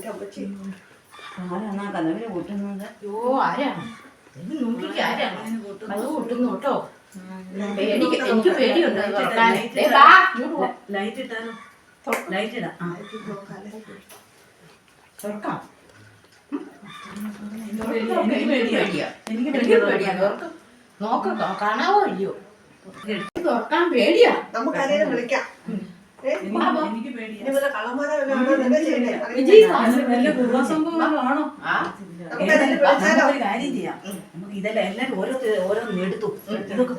എന്റെ അമ്മച്ചി ആരാണ് ആ കൂട്ടുന്നത്? അയ്യോ ആരാണ്? ഇത് നോക്കിക്ക് ആരാ അത് കൂട്ടുന്നു കേട്ടോ. പേടിക്ക് എനിക്ക് പേടിയുണ്ട് അത് ദേ ബാ, ഇങ്ങോട്ട് വാ. ലൈറ്റ് ഇട്ടാലോ? ലൈറ്റ് ഇടാം. ആ. തുറക്കാം എനിക്ക് പേടിയാ. എനിക്ക് പേടിയാ തുറക്ക്. നോക്ക് കാണാവോ ഇല്ലയോ? ഇത് തുറക്കാൻ പേടിയാ. നമുക്ക് ആരെയും വിളിക്കാം? കാര്യം ചെയ്യാം. നമുക്ക് ഇതെല്ലാം എല്ലാരും ഓരോ ഓരോന്ന് എടുത്തു. ഇതൊക്കെ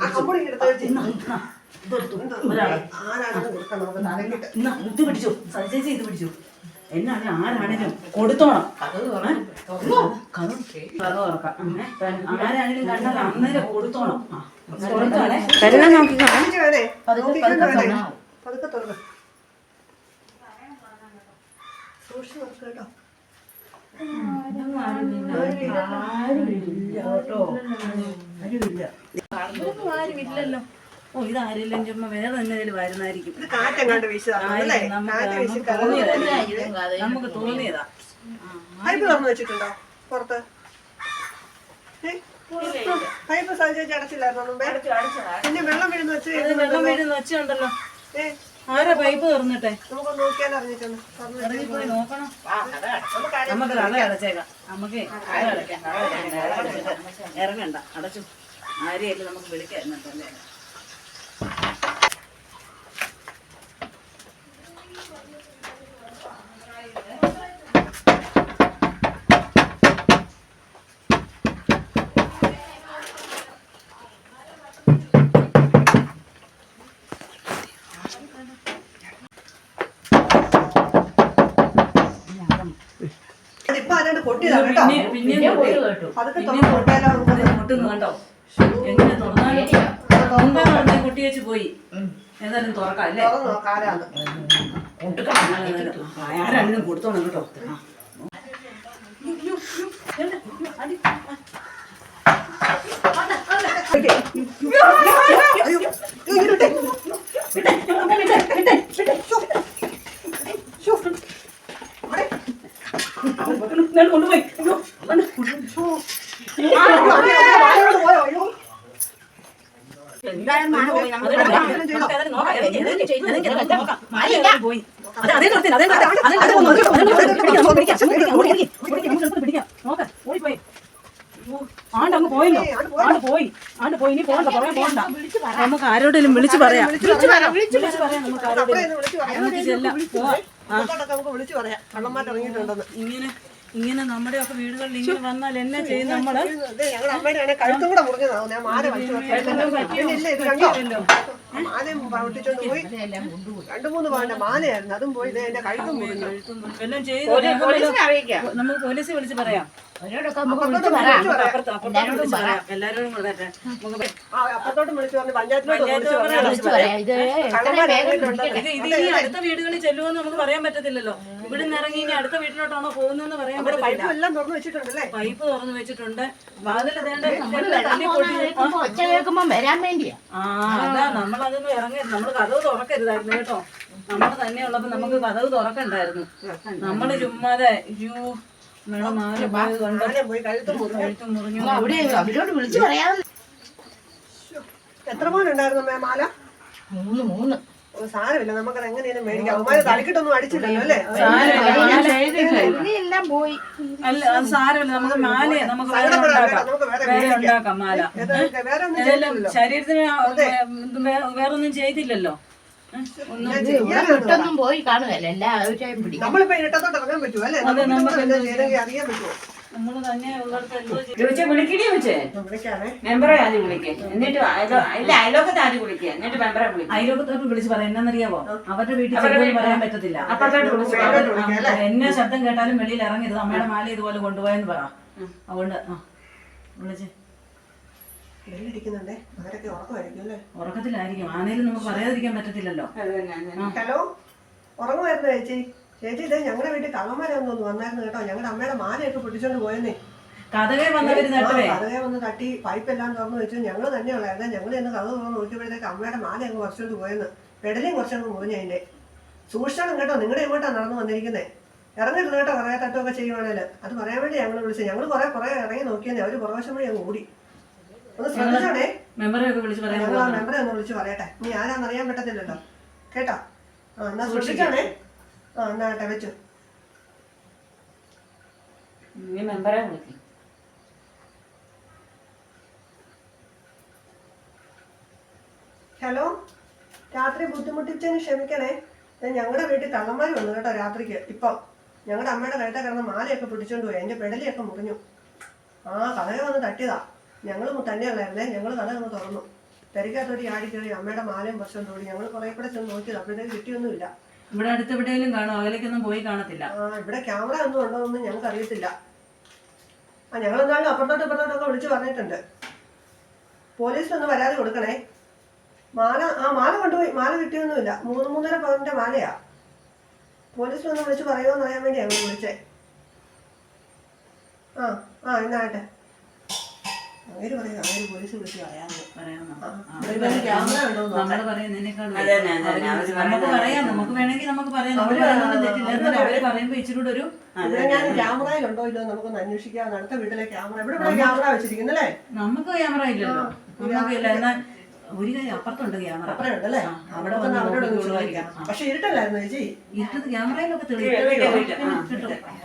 ഇത് പിടിച്ചു. ഇത് പിടിച്ചു. എന്നാണ് ആരാണേലും കൊടുത്തോണം. കഥ കഥ തുറക്കാം ആരാണേലും കണ്ടാൽ അന്നേരം കൊടുത്തോണം. വേണേ പതുക്കെ നോക്കിക്കൊണ്ട് പതുക്കെ വേണേ തുറന്നാ പതുക്കെ തുറന്ന് സൂക്ഷിച്ച് നോക്കുക കേട്ടോ. ആരുമില്ല. കേട്ടോ ആരുമില്ല ആരുമില്ലല്ലോ. ഓ ഇത് ആരെല്ലാം ചുമ്മാ വേറെ എന്തെങ്കിലും വരുന്നായിരിക്കും. ഇത് കാറ്റെങ്ങാണ്ട് തോന്നിയതാ. നമുക്ക് തോന്നിയതാ. പൈപ്പ് തുറന്നു വെച്ചിട്ടുണ്ടോ? പുറത്ത്. പൈപ്പ് സഞ്ചരിച്ച് അടച്ചില്ലായിരുന്നു മുമ്പേ? പിന്നെ വെള്ളം വീഴുന്ന വെച്ച് വെള്ളം വീഴുന്ന വെച്ചുണ്ടല്ലോ ഏ? ആരാ പൈപ്പ് തുറന്നിട്ടെ? നമുക്ക് നോക്കിയാൽ അറിഞ്ഞിട്ടുണ്ട് നോക്കണം. കഥ നമുക്ക് അടച്ചേക്കാം. നമുക്ക് അടയ്ക്കാം, ഇറങ്ങണ്ട. അടച്ചു. ആരെയല്ലേ നമുക്ക് വിളിക്കാം. എന്നിട്ടല്ലേ കേട്ടോ പിന്നെ പിന്നെ പിന്നെ പോയി കേട്ടു പതുക്കെ പിന്നെ തുറന്ന് നോക്കിയാലോ നമുക്ക് മുട്ടുന്നു കണ്ടോ എങ്ങനെ തുറന്നാലും മുമ്പേ പറഞ്ഞ കുട്ടി വെച്ച് പോയി ഏതായാലും തുറക്കാം അല്ലേ തുറന്ന് ആരാണെങ്കിലും കൊടുത്തോണം കേട്ടോ കൊണ്ടുപോയി. പോയോ. അതേ നിർത്തി, അതേ പിടിക്കാം. നോക്ക്, ഓടിപ്പോയി. ആണ്ട് അങ്ങ് പോയല്ലോ ആണ്ട് പോയി ആണ്ട് പോയി ഇനി പോകണ്ട പുറകെ പോകണ്ട നമുക്ക് ആരോടെങ്കിലും വിളിച്ചു പറയാം വിളിച്ചു പറയാം നമുക്ക് ആരോടെങ്കിലും ഇങ്ങനെ ഇങ്ങനെ നമ്മുടെ ഒക്കെ വീടുകളിൽ ഇങ്ങനെ വന്നാൽ എന്നാ ചെയ്യും നമ്മൾ? മാലയും പൊട്ടിച്ചോണ്ട് പോയി. രണ്ടു മൂന്ന് പവന്റെ മാലയായിരുന്നു. അതും പോയി ദേ എന്റെ കഴുത്തും മുറിഞ്ഞു ചെയ്ത് പോലീസിനെ അറിയിക്കാം. നമുക്ക് പോലീസ് വിളിച്ച് പറയാം. അപ്പുറത്തോട്ട് പറഞ്ഞു പഞ്ചായത്തിലോട്ട് അടുത്ത വീടുകളിൽ ചെല്ലുമെന്ന് നമുക്ക് പറയാൻ പറ്റത്തില്ലല്ലോ. ഇവിടെ നിന്ന് ഇറങ്ങി ഇനി അടുത്ത വീട്ടിലോട്ടാണോ പോകുന്നതെന്ന് പറയാൻ പറ്റില്ല പൈപ്പ് എല്ലാം തുറന്നു വെച്ചിട്ടുണ്ടല്ലേ? പൈപ്പ് തുറന്നു വെച്ചിട്ടുണ്ട്. വാതിൽ വരാൻ വേണ്ടിയാ. ആ അതാ നമ്മളതൊന്നും ഇറങ്ങരുത്. നമ്മൾ കഥവ് തുറക്കരുതായിരുന്നു കേട്ടോ. നമ്മൾ തന്നെ ഉള്ളപ്പോ നമുക്ക് കഥവ് തുറക്കണ്ടായിരുന്നു. നമ്മൾ ചുമ്മാതെ മാല വിളിച്ച് എത്ര പവനുണ്ടായിരുന്നു അമ്മേ മാല? മൂന്ന് മൂന്ന്. സാരമില്ല. നമുക്കത് എങ്ങനെയാണ് മേടിക്കാം. അവന്മാര് തലക്കിട്ടൊന്നും അടിച്ചില്ലല്ലോ അല്ലേ? എല്ലാം പോയി. അല്ല അത് സാരമില്ല. നമുക്ക് മാല നമുക്ക് വേറെ ഉണ്ടാക്കാം. നമുക്ക് വേറെ ഉണ്ടാക്കാം മാല. ചെയ്തില്ലല്ലോ. ശരീരത്തിന് വേറൊന്നും ചെയ്തില്ലല്ലോ? ഒന്നും പോയി കാണുകയല്ല. എല്ലാവരെയും പിടിക്കും. നമ്മളിപ്പോ ഇരട്ടത്തോട്ട് ഇറങ്ങാൻ പറ്റുമോ? അല്ലേ? നമുക്ക് നമുക്ക് അറിയാൻ പറ്റുമോ? വിളിക്കണേ വെച്ചേ വിളിക്കാണേ മെമ്പറെ ആദ്യം വിളിക്കേ. എന്നിട്ട് അയലോ- ഇല്ല അയലോക്കത്തെ ആദ്യം വിളിക്കുക എന്നിട്ട് മെമ്പറെ വിളിക്കുക അയലോക്കത്തോട്ട് വിളിച്ച് പറയാം എന്നറിയാവോ അവരുടെ വീട്ടിൽ പറയാൻ പറ്റത്തില്ല. എന്നെ ശബ്ദം കേട്ടാലും വെളിയിൽ ഇറങ്ങരുത്. അമ്മയുടെ മാല ഇതുപോലെ കൊണ്ടുപോയെന്ന് പറ. അതുകൊണ്ട് ആ വിളിച്ച്. ഉറക്കത്തിലായിരിക്കും. ആനയിലും നമുക്ക് പറയാതിരിക്കാൻ പറ്റത്തില്ലല്ലോ. ഹലോ? ഉറങ്ങുമായിരുന്നു ചേച്ചി? ചേച്ചി ഇതേ ഞങ്ങളുടെ വീട്ടിൽ കള്ളന്മാരൊന്നും വന്നായിരുന്നു കേട്ടോ. ഞങ്ങളുടെ അമ്മയുടെ മാലയൊക്കെ പൊട്ടിച്ചോണ്ട് പോയെന്നേ. കഥകെ വന്നവര് നട്ടുവേ കഥകെ വന്ന് തട്ടി പൈപ്പ് എല്ലാം തുറന്നു വെച്ചു ഞങ്ങൾ തന്നെയുള്ളായിരുന്നു. ഞങ്ങൾ ഇന്ന് കഥ തുറന്ന് നോക്കിയപ്പോഴത്തേക്ക് അമ്മയുടെ മാല അങ്ങ് കുറച്ചുകൊണ്ട് പോയെന്ന്. പെടലിയും കുറച്ചങ്ങ് മുറിഞ്ഞ അതിന്റെ. സൂക്ഷണം കേട്ടോ. നിങ്ങളുടെ എങ്ങോട്ടാ നടന്നു വന്നിരിക്കുന്നത് ഇറങ്ങരുത് കേട്ടോ. കുറേ തട്ടുമൊക്കെ ചെയ്യുവാണേൽ. അത് പറയാൻ വേണ്ടി ഞങ്ങൾ വിളിച്ചത് ഞങ്ങൾ കുറെ കുറെ ഇറങ്ങി നോക്കിയെന്നേ. അവർ പുറവശം വഴി അങ്ങ് ഓടി. ഒന്ന് ശ്രദ്ധിച്ചോണേ. മെമ്പറെ ഒക്കെ വിളിച്ച് പറയാൻ ഞങ്ങൾ ആ മെമ്പറെ ഒന്ന് വിളിച്ച് പറയട്ടെ. നീ ആരാന്നറിയാൻ പറ്റത്തില്ലല്ലോ. കേട്ടോ? ആ എന്നാ ശ്രദ്ധിച്ചോണേ ആ എന്നാ കേട്ടെ വെച്ചു. നീ മെമ്പറെ വിളിക്കും ഹലോ? രാത്രി ബുദ്ധിമുട്ടിച്ചതിന് ക്ഷമിക്കണേ. ഞാൻ ഞങ്ങളുടെ വീട്ടിൽ കള്ളന്മാർ വന്നു കേട്ടോ രാത്രിക്ക്. ഇപ്പം ഞങ്ങളുടെ അമ്മയുടെ കഴുത്ത കിടന്ന മാലയൊക്കെ പിടിച്ചോണ്ട് പോയി. എന്റെ പെടലിയൊക്കെ മുറിഞ്ഞു. ആ കഥക വന്ന് തട്ടിയതാ. ഞങ്ങൾ തന്നെയല്ലായിരുന്നേ ഞങ്ങൾ കഥ ഒന്ന് തുറന്നു. തിരക്കകത്തോട്ട് ആടി കയറി അമ്മയുടെ മാലയും പ്രശ്നം തോടി ഞങ്ങൾ കുറേ കൂടെ ചെന്ന് നോക്കിയത്. അപ്പോഴത്തേക്ക് കിട്ടിയൊന്നുമില്ല. ഇവിടെ അടുത്ത് എവിടെയെങ്കിലും കാണും അകലേക്കൊന്നും പോയി കാണത്തില്ല. ആ ഇവിടെ ക്യാമറ ഒന്നും ഉണ്ടോന്ന് ഞങ്ങൾക്ക് അറിയത്തില്ല ആ ഞങ്ങൾ എന്തായാലും അപ്പുറത്തോട്ട് ഇപ്പുറത്തോട്ടൊക്കെ വിളിച്ചു പറഞ്ഞിട്ടുണ്ട്. പോലീസിനൊന്ന് പരാതി കൊടുക്കണേ. മാല ആ മാല കൊണ്ടുപോയി. മാല കിട്ടിയൊന്നുമില്ല. മൂന്ന് മൂന്നര പവന്റെ മാലയാ. പോലീസിനൊന്ന് വിളിച്ച് പറയുമോ അറിയാൻ വേണ്ടിയാണ് വിളിച്ചേ. ആ ആ എന്നാട്ടെ അവർ പറയും അവർ പോലീസ് വിളിച്ച് പറയാമോ. നമ്മൾ നമുക്ക് പറയുന്നത് പറയാം നമുക്ക് വേണമെങ്കിൽ നമുക്ക് പറയാം നമ്മൾ അവർ പറയുന്നത് തെറ്റില്ല. എന്നാലും അവർ പറയുമ്പോ ഇച്ചിരി ഒരു ഞാൻ ക്യാമറയിലുണ്ടോ ഇല്ലോ നമുക്കൊന്ന് അന്വേഷിക്കാം. അടുത്ത വീട്ടിലെ ക്യാമറ ഇവിടെ ഇവിടെ ക്യാമറ വെച്ചിരിക്കുന്നല്ലേ? നമുക്ക് ക്യാമറ ഇല്ലല്ലോ. നമുക്ക് ഇല്ല എന്നാൽ ഒരു കാര്യം അപ്പുറത്തുണ്ട് ക്യാമറ. അപ്പുറമുണ്ടല്ലേ? അവിടെ വന്ന് അവരോട് ഒന്ന് ചോദിക്കാം. പക്ഷെ ഇരുട്ടല്ലായിരുന്നു ചേച്ചി? ഇരുട്ടത് ക്യാമറയിലൊക്കെ തെളിയും. വീട്ടിൽ വീട്ടിൽ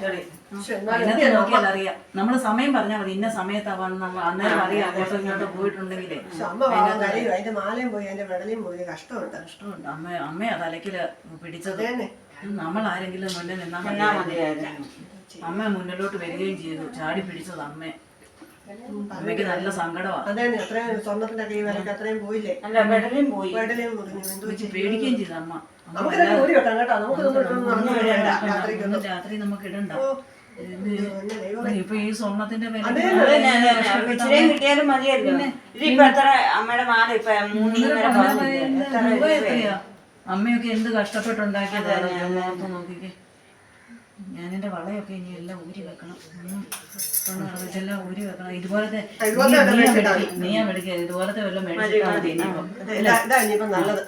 ശരി പക്ഷെ എന്നാലും അതിനകത്ത് നോക്കിയാൽ അറിയാം. നമ്മൾ സമയം പറഞ്ഞാൽ മതി. ഇന്ന സമയത്താവാന്ന് നമ്മൾ അന്നേരം അറിയാം. അങ്ങോട്ടോ ഇങ്ങോട്ടോ പോയിട്ടുണ്ടെങ്കിലേ. അതിന്റെ മാലയും പോയി അതിന്റെ വെടലയും പോയി. കഷ്ടമുണ്ട്. കഷ്ടമുണ്ട്. അമ്മ അമ്മയാ തലക്കിൽ പിടിച്ചത്. നമ്മൾ ആരെങ്കിലും മുന്നിൽ നിന്നാ മതിയായിരുന്നു. അമ്മ മുന്നിലോട്ട് വരികയും ചെയ്തു. ചാടി പിടിച്ചത് അമ്മ. അമ്മയ്ക്ക് നല്ല സങ്കടമാണ് അതേന്നെ അത്രയും സ്വർണത്തിന്റെ കൈ വിലക്ക് അത്രയും പോയില്ലേ? അല്ല വെടലും പോയി. വെടലും മുറിഞ്ഞു എന്തോ വെച്ച് പേടിക്കുകയും ചെയ്തു അമ്മ. അമ്മ നമുക്ക് തന്നെ ഓടി വെക്കാം കേട്ടോ. നമുക്ക് രാത്രി നമുക്ക് ഇടണ്ട. ഇപ്പൊ ഈ സ്വർണത്തിന്റെ കിട്ടിയാലും ഇതിപ്പോ എത്ര അമ്മയുടെ മാല ഇപ്പൊ മൂന്നര? അമ്മയൊക്കെ എന്ത് കഷ്ടപ്പെട്ടുണ്ടാക്കിയതാണ് നോക്കിക്കേ. ഞാൻ എന്റെ വളയൊക്കെ ഇനി എല്ലാം ഊരി വെക്കണം. എല്ലാം ഊരി വെക്കണം. ഇതുപോലത്തെ നീയാ മേടിക്കുക ഇതുപോലത്തെ വല്ല മേടിക്കാൻ ഇനിയിപ്പം. നല്ലത്.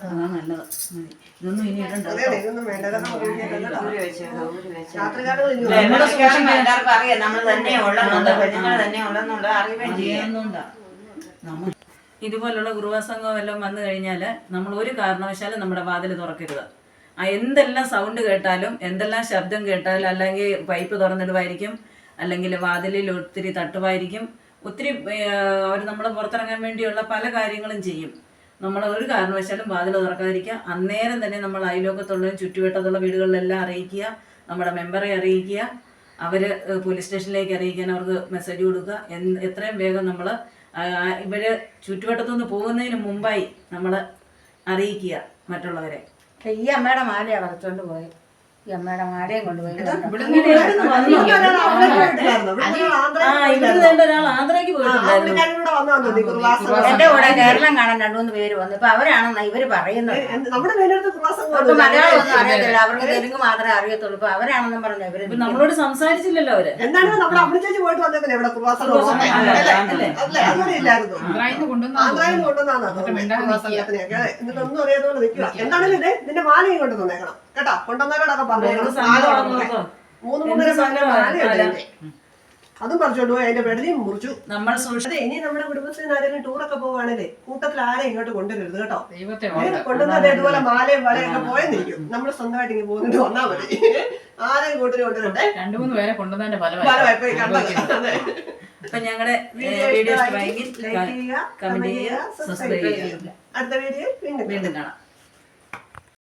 ഇതൊന്നും ഇനി ഇടണ്ട എല്ലാവർക്കും അറിയാം. നമ്മൾ തന്നെ പെണ്ണുങ്ങൾ തന്നെ ഉള്ളെന്നുണ്ട്. അറിയുകയും ചെയ്യാം. അറിയാവുന്നോണ്ടാ നമ്മ ഇതുപോലുള്ള ഗുരുവാസംഗം എല്ലാം വന്നു കഴിഞ്ഞാൽ നമ്മൾ ഒരു കാരണവശാലും നമ്മുടെ വാതിൽ തുറക്കരുത്. ആ എന്തെല്ലാം സൗണ്ട് കേട്ടാലും എന്തെല്ലാം ശബ്ദം കേട്ടാലും അല്ലെങ്കിൽ പൈപ്പ് തുറന്നിടുമായിരിക്കും അല്ലെങ്കിൽ വാതിലിൽ ഒത്തിരി തട്ടുമായിരിക്കും ഒത്തിരി അവർ നമ്മൾ പുറത്തിറങ്ങാൻ വേണ്ടിയുള്ള പല കാര്യങ്ങളും ചെയ്യും. നമ്മൾ ഒരു കാരണവശാലും വാതിൽ തുറക്കാതിരിക്കുക. അന്നേരം തന്നെ നമ്മൾ അയലോക്കത്തുള്ള ചുറ്റുവട്ടത്തുള്ള വീടുകളിലെല്ലാം അറിയിക്കുക നമ്മുടെ മെമ്പറെ അറിയിക്കുക അവർ പോലീസ് സ്റ്റേഷനിലേക്ക് അറിയിക്കാൻ അവർക്ക് മെസ്സേജ് കൊടുക്കുക. എത്രയും വേഗം നമ്മൾ ഇവർ ചുറ്റുവട്ടത്തുനിന്ന് പോകുന്നതിന് മുമ്പായി നമ്മൾ അറിയിക്കുക മറ്റുള്ളവരെ. ഈ അമ്മയുടെ മാലയാ പറിച്ചോണ്ട് പോയി. ഈ അമ്മയുടെ മാലയും കൊണ്ടുപോയി. ആ ഇവിടെ ഒരാൾ ആന്ധ്രയ്ക്ക് പോയിട്ടുണ്ടായിരുന്നു. കൂടെ വന്നാന്ന് നീ കുറുവാസം. എന്റെ കൂടെ കേരളം കാണാൻ രണ്ടു മൂന്ന് പേര് വന്നു. ഇപ്പൊ അവരാണെന്നാ ഇവർ പറയുന്നത്. നമ്മുടെ പേരെടുത്ത് കുറുവാസം അവർക്ക് മലയാളം ഒന്നും അറിയത്തില്ല. അവർക്ക് തെലുങ്ക് മാത്രമേ അറിയത്തുള്ളൂ. ഇപ്പൊ അവരാണെന്നും പറഞ്ഞു ഇവർ ഇപ്പൊ നമ്മളോട് സംസാരിച്ചില്ലല്ലോ അവർ. എന്താണ്? നമ്മുടെ അമ്മ പോയിട്ട് വന്നേക്കല്ലേ ഇവിടെ? അല്ലേ? അതുവരെ ഇല്ലായിരുന്നു. ആന്ധ്രയിൽ നിന്ന് കൊണ്ടുവന്നാന്നാ തോന്നുന്നത് കുറുവാസത്തിനെയൊക്കെ എന്നിട്ട് ഒന്നും അറിയാത്തോണ്ട് നിൽക്കുക. എന്താണെങ്കിലും ഇതേ നിന്റെ മാലയും കൊണ്ടു തന്നേക്കണം കേട്ടോ? കൊണ്ടുവന്നവരോടൊക്കെ പറഞ്ഞേക്കണം. മൂന്ന് മൂന്നര മാലയുണ്ട്. അതും പറിച്ചോണ്ട് പോയി അതിന്റെ പെടലിയും മുറിച്ചു. നമ്മൾ സൂക്ഷിച്ചത് ഇനി നമ്മുടെ കുടുംബത്തിൽ ആരെങ്കിലും ടൂറൊക്കെ പോവാണല്ലേ കൂട്ടത്തിൽ ആരെയും ഇങ്ങോട്ട് കൊണ്ടുവരരുത് കേട്ടോ. കൊണ്ടുവന്നത് ഇതുപോലെ മാലയും വളയൊക്കെ പോയെന്നിരിക്കും നമ്മൾ സ്വന്തമായിട്ട് ഇങ്ങനെ പോകുന്നിട്ട് വന്നാൽ മതി. ആരെയും കൂട്ടിന് കൊണ്ടുവരട്ടെ രണ്ടു മൂന്ന് പേരെ കൊണ്ടുവന്നതിന്റെ ഫലമായി അപ്പൊ ഞങ്ങളുടെ വീഡിയോ ലൈക്ക് ചെയ്യുക കമന്റ് ചെയ്യുക സബ്സ്ക്രൈബ് ചെയ്യുക. ചെയ്യുക. അടുത്ത വീഡിയോ വീണ്ടും വീണ്ടും കാണാം.